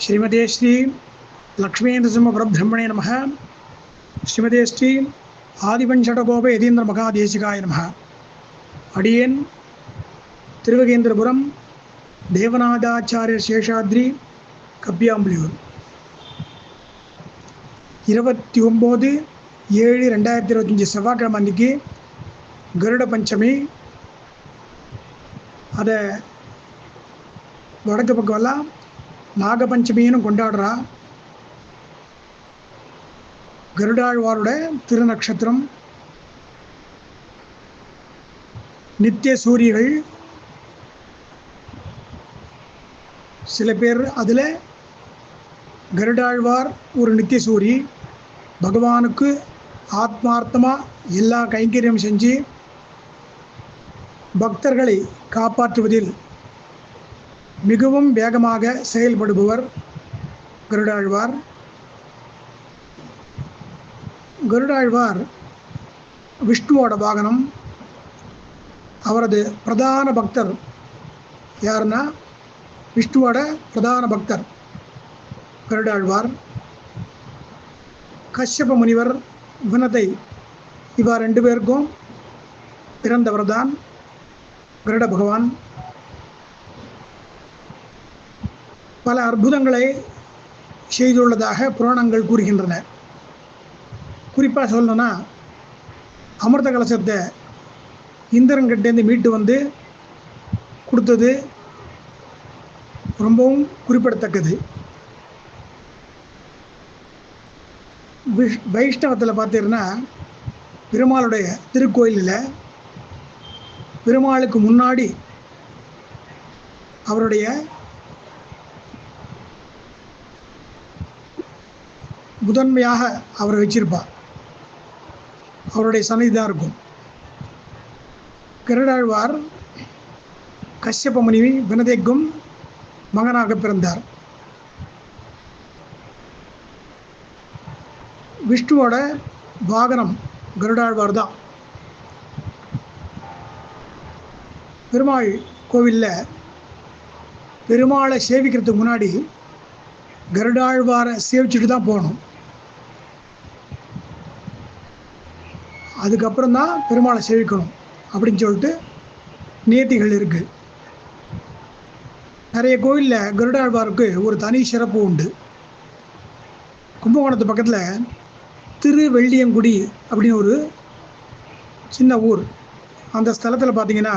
ஸ்ரீமதே ஸ்ரீ லக்ஷ்மீந்திரசிம்ம பரபிரம்மணே நம. ஸ்ரீமதே ஸ்ரீ ஆதிபஞ்சடகோப யதீந்திர மகாதேசிகாய நம. அடியேன் திருவகேந்திரபுரம் தேவநாதாச்சாரிய சேஷாத்ரி கப்பியாம்புலியூர். இருபத்தி ஒம்பது ஏழு ரெண்டாயிரத்தி இருபத்தஞ்சி செவ்வாய்க்கிழமை அன்றைக்கி கருட பஞ்சமி. அதை வடக்கு பக்கமெல்லாம் நாகபஞ்சமின்னு கொண்டாடுறா. கருடாழ்வாரோட திருநக்ஷத்திரம். நித்திய சூரியகள் சில பேர் அதில் கருடாழ்வார் ஒரு நித்திய சூரி. பகவானுக்கு ஆத்மார்த்தமாக எல்லா கைங்கரியம் செஞ்சு பக்தர்களை காப்பாற்றுவதில் மிகவும் வேகமாக செயல்படுபவர் கருடாழ்வார். கருடாழ்வார் விஷ்ணுவோட வாகனம். அவரது பிரதான பக்தர் யாருன்னா? விஷ்ணுவோட பிரதான பக்தர் கருடாழ்வார். கஷ்யப முனிவர் வினதை இவா ரெண்டு பேருக்கும் பிறந்தவர் தான் கருட பகவான். பல அற்புதங்களை செய்துள்ளதாக புராணங்கள் கூறுகின்றன. குறிப்பாக சொல்லணும்னா அமிர்த கலசத்தை இந்திரன்கிட்டேருந்து மீட்டு வந்து கொடுத்தது ரொம்பவும் குறிப்பிடத்தக்கது. விஷ் வைஷ்ணவத்தில் பார்த்தீங்கன்னா பெருமாளுடைய திருக்கோயிலில் பெருமாளுக்கு முன்னாடி அவருடைய முதன்மையாக அவரை வச்சிருப்பார். அவருடைய சன்னிதி தான் இருக்கும். கருடாழ்வார் கஷ்யப முனிவி வினதைக்கும் மகனாக பிறந்தார். விஷ்ணுவோட வாகனம் கருடாழ்வார் தான் பெருமாள் கோவிலில் பெருமாளை சேவிக்கிறதுக்கு முன்னாடி கருடாழ்வாரை சேவிச்சுட்டு தான் போகணும். அதுக்கப்புறம் தான் பெருமாளை சேவிக்கணும் அப்படின்னு சொல்லிட்டு நியத்திகள் இருக்குது நிறைய கோயிலில் கருடாழ்வாருக்கு ஒரு தனி சிறப்பு உண்டு. கும்பகோணத்து பக்கத்தில் திருவெள்ளியங்குடி அப்படின்னு ஒரு சின்ன ஊர். அந்த ஸ்தலத்தில் பார்த்தீங்கன்னா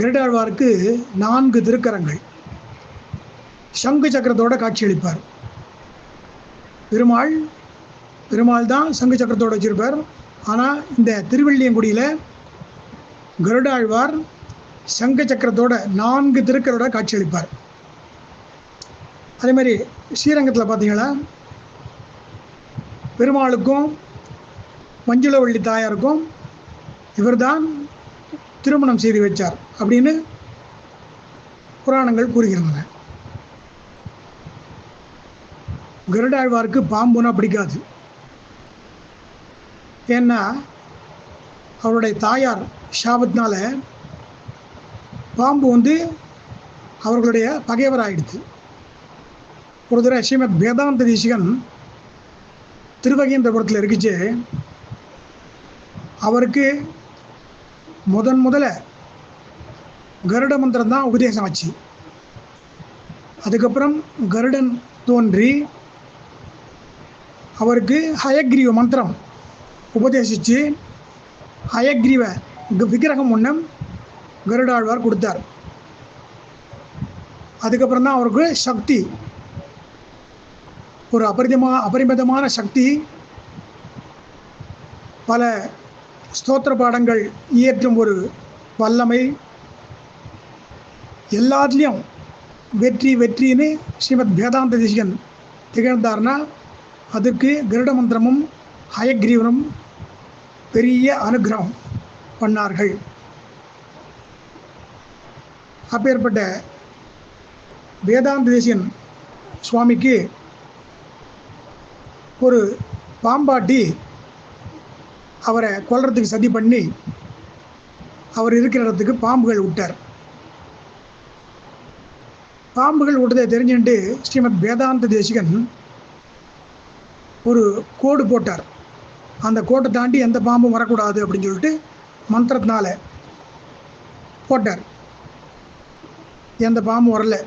கருடாழ்வாருக்கு நான்கு திருக்கரங்கள். சங்கு சக்கரத்தோட காட்சியளிப்பார் பெருமாள் பெருமாள் தான் சங்கு சக்கரத்தோடு வச்சிருப்பார். ஆனால் இந்த திருவள்ளியங்குடியில் கருடாழ்வார் சங்க சக்கரத்தோட நான்கு திருக்கரோட காட்சியளிப்பார். அதே மாதிரி ஸ்ரீரங்கத்தில் பார்த்தீங்கன்னா பெருமாளுக்கும் மஞ்சுளவள்ளி தாயாருக்கும் இவர்தான் திருமணம் செய்து வச்சார் அப்படின்னு புராணங்கள் கூறுகின்றன. கருடாழ்வாருக்கு பாம்புனா பிடிக்காது. ஏன்னா அவருடைய தாயார் ஷாபத்னால பாம்பு வந்து அவர்களுடைய பகைவர் ஆயிடுது ஒரு தடவை ஸ்ரீமத் வேதாந்த தேசிகன் திருவகேந்திரபுரத்தில் இருக்குச்சு அவருக்கு முதன் முதல்ல கருட மந்திரம் தான் உபதேசம் ஆச்சு. அதுக்கப்புறம் கருடன் தோன்றி அவருக்கு ஹயக்ரீவ மந்திரம் உபதேசித்து ஹயக்ரீவ விக்கிரகம் ஒன்றும் கருடாழ்வார் கொடுத்தார். அதுக்கப்புறம் தான் அவருக்கு சக்தி. ஒரு அபரிதமா அபரிமிதமான சக்தி. பல ஸ்தோத்திர பாடங்கள் இயற்றும் ஒரு வல்லமை. எல்லாத்துலேயும் வெற்றி வெற்றின்னு ஸ்ரீமத் வேதாந்த தேசிகன் திகழ்ந்தார்னா அதற்கு கருட மந்திரமும் ஹயக்ரீவனும் பெரிய அனுகிரகம் பண்ணார்கள். அப்பேற்பட்ட வேதாந்த தேசியன் சுவாமிக்கு ஒரு பாம்பாட்டி அவரை கொல்றதுக்கு சதி பண்ணி அவர் இருக்கிற இடத்துக்கு பாம்புகள் விட்டார். பாம்புகள் விட்டதை தெரிஞ்சுட்டு ஸ்ரீமத் வேதாந்த தேசிகன் ஒரு கோடு போட்டார். அந்த கோட்டை தாண்டி எந்த பாம்பும் வரக்கூடாது அப்படின்னு சொல்லிட்டு மந்திரத்தினால போட்டார். எந்த பாம்பும் வரல.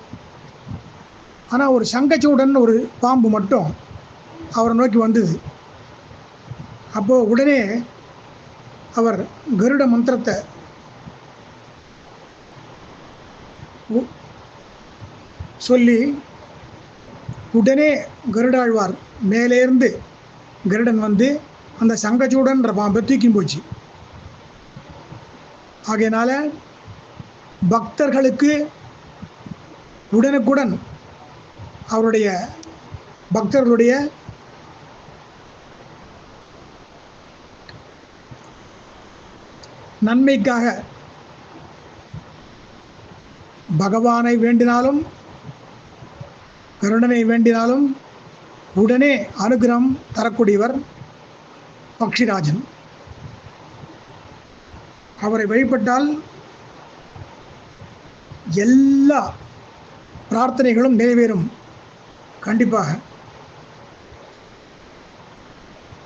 ஆனால் ஒரு சங்கச்சூடன் ஒரு பாம்பு மட்டும் அவரை நோக்கி வந்தது. அப்போது உடனே அவர் கருட மந்திரத்தை உ- சொல்லி உடனே கருடாழ்வார் மேலேருந்து கருடன் வந்து அந்த சங்கச்சூடன்ற பாம்பை தூக்கி போச்சு. ஆகையினால பக்தர்களுக்கு உடனுக்குடன் அவருடைய பக்தர்களுடைய நன்மைக்காக பகவானை வேண்டினாலும் கருணனை வேண்டினாலும் உடனே அனுகிரகம் தரக்கூடியவர் பக்ஷிராஜன். அவரை வழிபட்டால் எல்லா பிரார்த்தனைகளும் நிறைவேறும். கண்டிப்பாக.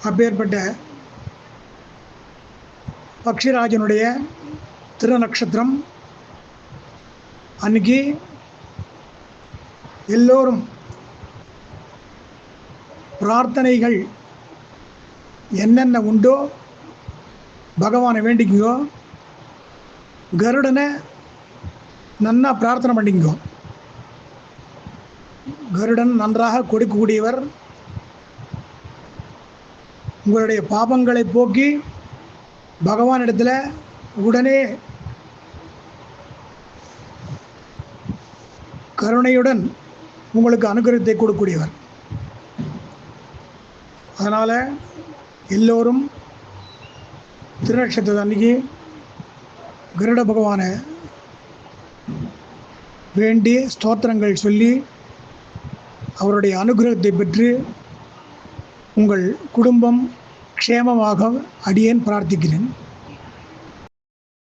அப்பேற்பட்ட பக்ஷிராஜனுடைய திருநக்ஷத்திரம் அன்னைக்கு எல்லோரும் பிரார்த்தனைகள் என்னென்ன உண்டோ பகவானை வேண்டிக்குங்கோ கருடனை நன்னா பிரார்த்தனை பண்ணிக்கோ. கருடன் நன்றாக கொடுக்கக்கூடியவர் உங்களுடைய பாபங்களை போக்கி பகவானிடத்தில் உடனே கருணையுடன் உங்களுக்கு அனுகிரகத்தை கொடுக்கக்கூடியவர். அதனால் எல்லோரும் திருநட்சத்திர அன்னைக்கு கருட பகவானை வேண்டி ஸ்தோத்திரங்கள் சொல்லி அவருடைய அனுகிரகத்தை பெற்று உங்கள் குடும்பம் க்ஷேமமாக அடியேன் பிரார்த்திக்கிறேன்.